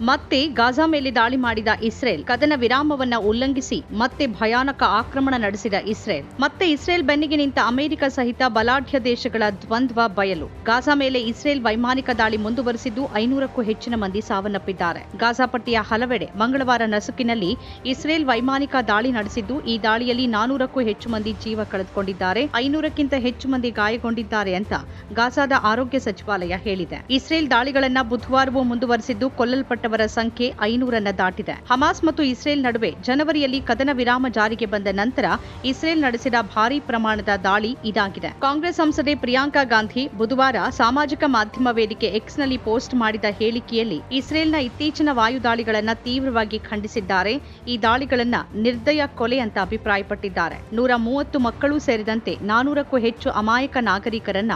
ಮತ್ತೆ ಗಾಜಾ ಮೇಲೆ ದಾಳಿ ಮಾಡಿದ ಇಸ್ರೇಲ್. ಕದನ ವಿರಾಮವನ್ನ ಉಲ್ಲಂಘಿಸಿ ಮತ್ತೆ ಭಯಾನಕ ಆಕ್ರಮಣ ನಡೆಸಿದ ಇಸ್ರೇಲ್. ಮತ್ತೆ ಇಸ್ರೇಲ್ ಬೆನ್ನಿಗೆ ನಿಂತ ಅಮೆರಿಕ ಸಹಿತ ಬಲಾಢ್ಯ ದೇಶಗಳ ದ್ವಂದ್ವ ಬಯಲು. ಗಾಜಾ ಮೇಲೆ ಇಸ್ರೇಲ್ ವೈಮಾನಿಕ ದಾಳಿ ಮುಂದುವರೆಸಿದ್ದು ಐನೂರಕ್ಕೂ ಹೆಚ್ಚಿನ ಮಂದಿ ಸಾವನ್ನಪ್ಪಿದ್ದಾರೆ. ಗಾಜಾ ಪಟ್ಟಿಯ ಹಲವೆಡೆ ಮಂಗಳವಾರ ನಸುಕಿನಲ್ಲಿ ಇಸ್ರೇಲ್ ವೈಮಾನಿಕ ದಾಳಿ ನಡೆಸಿದ್ದು, ಈ ದಾಳಿಯಲ್ಲಿ ನಾನೂರಕ್ಕೂ ಹೆಚ್ಚು ಮಂದಿ ಜೀವ ಕಳೆದುಕೊಂಡಿದ್ದಾರೆ, ಐನೂರಕ್ಕಿಂತ ಹೆಚ್ಚು ಮಂದಿ ಗಾಯಗೊಂಡಿದ್ದಾರೆ ಅಂತ ಗಾಜಾದ ಆರೋಗ್ಯ ಸಚಿವಾಲಯ ಹೇಳಿದೆ. ಇಸ್ರೇಲ್ ದಾಳಿಗಳನ್ನ ಬುಧವಾರವೂ ಮುಂದುವರೆಸಿದ್ದು ಕೊಲ್ಲಲ್ಪಟ್ಟವರ ಸಂಖ್ಯೆ ಐನೂರನ್ನ ದಾಟಿದೆ. ಹಮಾಸ್ ಮತ್ತು ಇಸ್ರೇಲ್ ನಡುವೆ ಜನವರಿಯಲ್ಲಿ ಕದನ ವಿರಾಮ ಜಾರಿಗೆ ಬಂದ ನಂತರ ಇಸ್ರೇಲ್ ನಡೆಸಿದ ಭಾರೀ ಪ್ರಮಾಣದ ದಾಳಿ ಇದಾಗಿದೆ. ಕಾಂಗ್ರೆಸ್ ಸಂಸದೆ ಪ್ರಿಯಾಂಕಾ ಗಾಂಧಿ ಬುಧವಾರ ಸಾಮಾಜಿಕ ಮಾಧ್ಯಮ ವೇದಿಕೆ ಎಕ್ಸ್ನಲ್ಲಿ ಪೋಸ್ಟ್ ಮಾಡಿದ ಹೇಳಿಕೆಯಲ್ಲಿ ಇಸ್ರೇಲ್ನ ಇತ್ತೀಚಿನ ವಾಯುದಾಳಿಗಳನ್ನು ತೀವ್ರವಾಗಿ ಖಂಡಿಸಿದ್ದಾರೆ. ಈ ದಾಳಿಗಳನ್ನು ನಿರ್ದಯ ಕೊಲೆ ಅಂತ ಅಭಿಪ್ರಾಯಪಟ್ಟಿದ್ದಾರೆ. ನೂರ ಮೂವತ್ತು ಮಕ್ಕಳು ಸೇರಿದಂತೆ ನಾನೂರಕ್ಕೂ ಹೆಚ್ಚು ಅಮಾಯಕ ನಾಗರಿಕರನ್ನ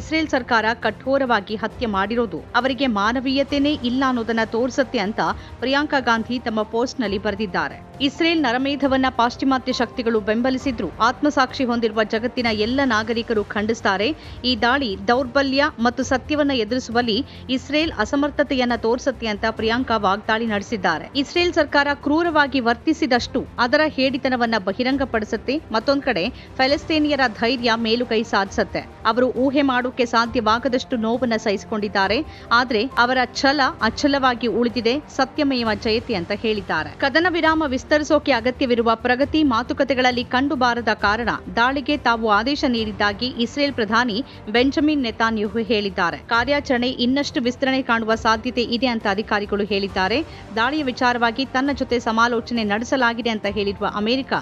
ಇಸ್ರೇಲ್ ಸರ್ಕಾರ ಕಠೋರವಾಗಿ ಹತ್ಯೆ ಮಾಡಿರೋದು ಅವರಿಗೆ ಮಾನವೀಯತೆನೇ ಇಲ್ಲ ಅನ್ನೋದನ್ನ ತೋರಿಸುತ್ತೆ ಅಂತ ಪ್ರಿಯಾಂಕಾ ಗಾಂಧಿ ತಮ್ಮ ಪೋಸ್ಟ್ನಲ್ಲಿ ಬರೆದಿದ್ದಾರೆ. ಇಸ್ರೇಲ್ ನರಮೇಧವನ್ನ ಪಾಶ್ಚಿಮಾತ್ಯ ಶಕ್ತಿಗಳು ಬೆಂಬಲಿಸಿದ್ರು. ಆತ್ಮಸಾಕ್ಷಿ ಹೊಂದಿರುವ ಜಗತ್ತಿನ ಎಲ್ಲ ನಾಗರಿಕರು ಖಂಡಿಸ್ತಾರೆ. ಈ ದಾಳಿ ದೌರ್ಬಲ್ಯ ಮತ್ತು ಸತ್ಯವನ್ನ ಎದುರಿಸುವಲ್ಲಿ ಇಸ್ರೇಲ್ ಅಸಮರ್ಥತೆಯನ್ನ ತೋರಿಸುತ್ತೆ ಅಂತ ಪ್ರಿಯಾಂಕಾ ವಾಗ್ದಾಳಿ ನಡೆಸಿದ್ದಾರೆ. ಇಸ್ರೇಲ್ ಸರ್ಕಾರ ಕ್ರೂರವಾಗಿ ವರ್ತಿಸಿದಷ್ಟು ಅದರ ಹೇಡಿತನವನ್ನ ಬಹಿರಂಗಪಡಿಸುತ್ತೆ. ಮತ್ತೊಂದು ಕಡೆ ಫೆಲೆಸ್ತೀನಿಯರ ಧೈರ್ಯ ಮೇಲುಗೈ ಸಾಧಿಸುತ್ತೆ. ಅವರು ಊಹೆ ಮಾಡೋಕೆ ಸಾಧ್ಯವಾಗದಷ್ಟು ನೋವನ್ನ ಸಹಿಸಿಕೊಂಡಿದ್ದಾರೆ. ಆದರೆ ಅವರ ಛಲ ಅಚಲವಾಗಿ ಉಳಿದಿದೆ. ಸತ್ಯಮೇವ ಜಯತೆ ಅಂತ ಹೇಳಿದ್ದಾರೆ. ಕದನ ವಿರಾಮ ವಿಸ್ತರಿಸೋಕೆ ಅಗತ್ಯವಿರುವ ಪ್ರಗತಿ ಮಾತುಕತೆಗಳಲ್ಲಿ ಕಂಡುಬಾರದ ಕಾರಣ ದಾಳಿಗೆ ತಾವು ಆದೇಶ ನೀಡಿದ್ದಾಗಿ ಇಸ್ರೇಲ್ ಪ್ರಧಾನಿ ಬೆಂಜಮಿನ್ ನೆತಾನ್ಯಹು ಹೇಳಿದ್ದಾರೆ. ಕಾರ್ಯಾಚರಣೆ ಇನ್ನಷ್ಟು ವಿಸ್ತರಣೆ ಕಾಣುವ ಸಾಧ್ಯತೆ ಇದೆ ಅಂತ ಅಧಿಕಾರಿಗಳು ಹೇಳಿದ್ದಾರೆ. ದಾಳಿಯ ವಿಚಾರವಾಗಿ ತನ್ನ ಜೊತೆ ಸಮಾಲೋಚನೆ ನಡೆಸಲಾಗಿದೆ ಅಂತ ಹೇಳಿರುವ ಅಮೆರಿಕ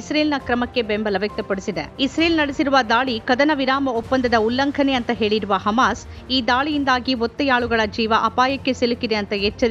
ಇಸ್ರೇಲ್ನ ಕ್ರಮಕ್ಕೆ ಬೆಂಬಲ ವ್ಯಕ್ತಪಡಿಸಿದೆ. ಇಸ್ರೇಲ್ ನಡೆಸಿರುವ ದಾಳಿ ಕದನ ವಿರಾಮ ಒಪ್ಪಂದದ ಉಲ್ಲಂಘನೆ ಅಂತ ಹೇಳಿರುವ ಹಮಾಸ್ ಈ ದಾಳಿಯಿಂದಾಗಿ ಒತ್ತೆಯಾಳುಗಳ ಜೀವ ಅಪಾಯಕ್ಕೆ ಸಿಲುಕಿದೆ ಅಂತ ಎಚ್ಚರಿಸಿದೆ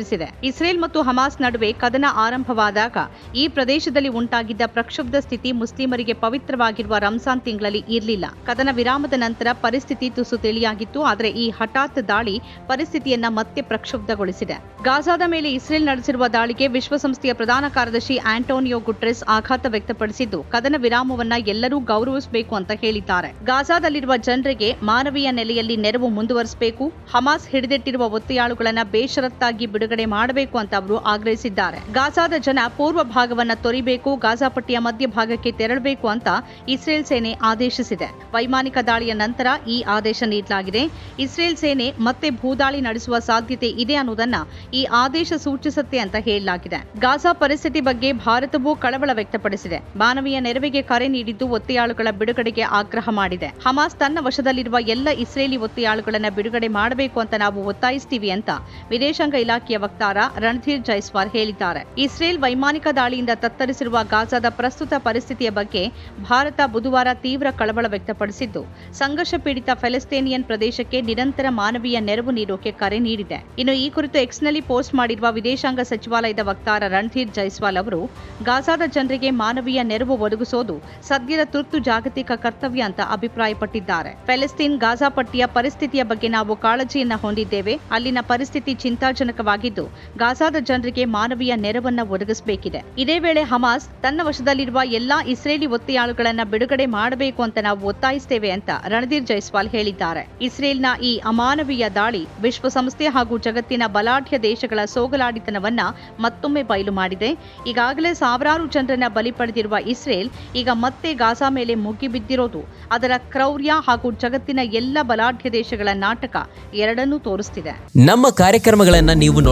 ಇಸ್ರೇಲ್ ಮತ್ತು ಹಮಾಸ್ ನಡುವೆ ಕದನ ಆರಂಭವಾದಾಗ ಈ ಪ್ರದೇಶದಲ್ಲಿ ಉಂಟಾಗಿದ್ದ ಪ್ರಕ್ಷುಬ್ಧ ಸ್ಥಿತಿ ಮುಸ್ಲಿಮರಿಗೆ ಪವಿತ್ರವಾಗಿರುವ ರಂಜಾನ್ ತಿಂಗಳಲ್ಲಿ ಇರಲಿಲ್ಲ. ಕದನ ವಿರಾಮದ ನಂತರ ಪರಿಸ್ಥಿತಿ ತುಸು ತಿಳಿಯಾಗಿತ್ತು, ಆದರೆ ಈ ಹಠಾತ್ ದಾಳಿ ಪರಿಸ್ಥಿತಿಯನ್ನ ಮತ್ತೆ ಪ್ರಕ್ಷುಬ್ಧಗೊಳಿಸಿದೆ. ಗಾಜಾದ ಮೇಲೆ ಇಸ್ರೇಲ್ ನಡೆಸಿರುವ ದಾಳಿಗೆ ವಿಶ್ವಸಂಸ್ಥೆಯ ಪ್ರಧಾನ ಕಾರ್ಯದರ್ಶಿ ಆಂಟೋನಿಯೋ ಗುಟ್ರೆಸ್ ಆಘಾತ ವ್ಯಕ್ತಪಡಿಸಿದ್ದು, ಕದನ ವಿರಾಮವನ್ನ ಎಲ್ಲರೂ ಗೌರವಿಸಬೇಕು ಅಂತ ಹೇಳಿದ್ದಾರೆ. ಗಾಜಾದಲ್ಲಿರುವ ಜನರಿಗೆ ಮಾನವೀಯ ನೆಲೆಯಲ್ಲಿ ನೆರವು ಮುಂದುವರಿಸಬೇಕು, ಹಮಾಸ್ ಹಿಡಿದಿಟ್ಟಿರುವ ಒತ್ತೆಯಾಳುಗಳನ್ನು ಬೇಷರತ್ತಾಗಿ ಬಿಡುಗಡೆ ಮಾಡಬೇಕು ಅಂತ ಅವರು ಆಗ್ರಹಿಸಿದ್ದಾರೆ. ಗಾಜಾದ ಜನ ಪೂರ್ವ ಭಾಗವನ್ನ ತೊರಿಬೇಕು ಗಾಜಾಪಟ್ಟಿಯ ಮಧ್ಯಭಾಗಕ್ಕೆ ತೆರಳಬೇಕು ಅಂತ ಇಸ್ರೇಲ್ ಸೇನೆ ಆದೇಶಿಸಿದೆ. ವೈಮಾನಿಕ ದಾಳಿಯ ನಂತರ ಈ ಆದೇಶ ನೀಡಲಾಗಿದೆ. ಇಸ್ರೇಲ್ ಸೇನೆ ಮತ್ತೆ ಭೂದಾಳಿ ನಡೆಸುವ ಸಾಧ್ಯತೆ ಇದೆ ಅನ್ನೋದನ್ನ ಈ ಆದೇಶ ಸೂಚಿಸುತ್ತೆ ಅಂತ ಹೇಳಲಾಗಿದೆ. ಗಾಜಾ ಪರಿಸ್ಥಿತಿ ಬಗ್ಗೆ ಭಾರತವೂ ಕಳವಳ ವ್ಯಕ್ತಪಡಿಸಿದೆ. ಮಾನವೀಯ ನೆರವಿಗೆ ಕರೆ ನೀಡಿದ್ದು ಒತ್ತೆಯಾಳುಗಳ ಬಿಡುಗಡೆಗೆ ಆಗ್ರಹ ಮಾಡಿದೆ. ಹಮಾಸ್ ತನ್ನ ವಶದಲ್ಲಿರುವ ಎಲ್ಲ ಇಸ್ರೇಲಿ ಒತ್ತೆಯಾಳುಗಳನ್ನು ಬಿಡುಗಡೆ ಮಾಡಬೇಕು ಅಂತ ನಾವು ಒತ್ತಾಯಿಸ್ತೀವಿ ಅಂತ ವಿದೇಶಾಂಗ ಇಲಾಖೆಯ ವಕ್ತಾರ ರಣಧೀರ್ ಜೈಸ್ವಾಲ್ ಹೇಳಿದ್ದಾರೆ. ಇಸ್ರೇಲ್ ವೈಮಾನಿಕ ದಾಳಿಯಿಂದ ತತ್ತರಿಸಿರುವ ಗಾಜಾದ ಪ್ರಸ್ತುತ ಪರಿಸ್ಥಿತಿಯ ಬಗ್ಗೆ ಭಾರತ ಬುಧವಾರ ತೀವ್ರ ಕಳವಳ ವ್ಯಕ್ತಪಡಿಸಿದ್ದು ಸಂಘರ್ಷ ಪೀಡಿತ ಫೆಲೆಸ್ತೀನಿಯನ್ ಪ್ರದೇಶಕ್ಕೆ ನಿರಂತರ ಮಾನವೀಯ ನೆರವು ನೀಡೋಕೆ ಕರೆ ನೀಡಿದೆ. ಇನ್ನು ಈ ಕುರಿತು ಎಕ್ಸ್ನಲ್ಲಿ ಪೋಸ್ಟ್ ಮಾಡಿರುವ ವಿದೇಶಾಂಗ ಸಚಿವಾಲಯದ ವಕ್ತಾರ ರಣಧೀರ್ ಜೈಸ್ವಾಲ್ ಅವರು, ಗಾಜಾದ ಜನರಿಗೆ ಮಾನವೀಯ ನೆರವು ಒದಗಿಸೋದು ಸದ್ಯದ ತುರ್ತು ಜಾಗತಿಕ ಕರ್ತವ್ಯ ಅಂತ ಅಭಿಪ್ರಾಯಪಟ್ಟಿದ್ದಾರೆ. ಫೆಲೆಸ್ತೀನ್ ಗಾಜಾ ಪಟ್ಟಿಯ ಪರಿಸ್ಥಿತಿಯ ಬಗ್ಗೆ ನಾವು ಕಾಳಜಿಯನ್ನ ಹೊಂದಿದ್ದೇವೆ. ಅಲ್ಲಿನ ಪರಿಸ್ಥಿತಿ ಚಿಂತಾಜನಕವಾಗಿದ್ದು ಗಾಜಾದ ಜನರಿಗೆ ಮಾನವೀಯ ನೆರವನ್ನ ಒದಗಿಸಬೇಕಿದೆ. ಇದೇ ವೇಳೆ ಹಮಾಸ್ ತನ್ನ ವಶದಲ್ಲಿರುವ ಎಲ್ಲಾ ಇಸ್ರೇಲಿ ಒತ್ತೆಯಾಳುಗಳನ್ನ ಬಿಡುಗಡೆ ಮಾಡಬೇಕು ಅಂತ ನಾವು ಒತ್ತಾಯಿಸ್ತೇವೆ ಅಂತ ರಣಧೀರ್ ಜೈಸ್ವಾಲ್ ಹೇಳಿದ್ದಾರೆ. ಇಸ್ರೇಲ್ನ ಈ ಅಮಾನವೀಯ ದಾಳಿ ವಿಶ್ವಸಂಸ್ಥೆ ಹಾಗೂ ಜಗತ್ತಿನ ಬಲಾಢ್ಯ ದೇಶಗಳ ಸೋಗಲಾಡಿತನವನ್ನ ಮತ್ತೊಮ್ಮೆ ಬಯಲು ಮಾಡಿದೆ. ಈಗಾಗಲೇ ಸಾವಿರಾರು ಜನರನ್ನ ಬಲಿ ಪಡೆದಿರುವ ಇಸ್ರೇಲ್ ಈಗ ಮತ್ತೆ ಗಾಜಾ ಮೇಲೆ ಮುಗಿಬಿದ್ದಿರೋದು ಅದರ ಕ್ರೌರ್ಯ ಹಾಗೂ ಜಗತ್ತಿನ ಎಲ್ಲ ಬಲಾಢ್ಯ ದೇಶಗಳ ನಾಟಕ ಎರಡನ್ನೂ ತೋರಿಸುತ್ತಿದೆ ನಮ್ಮ ಕಾರ್ಯಕ್ರಮಗಳನ್ನ ನೀವು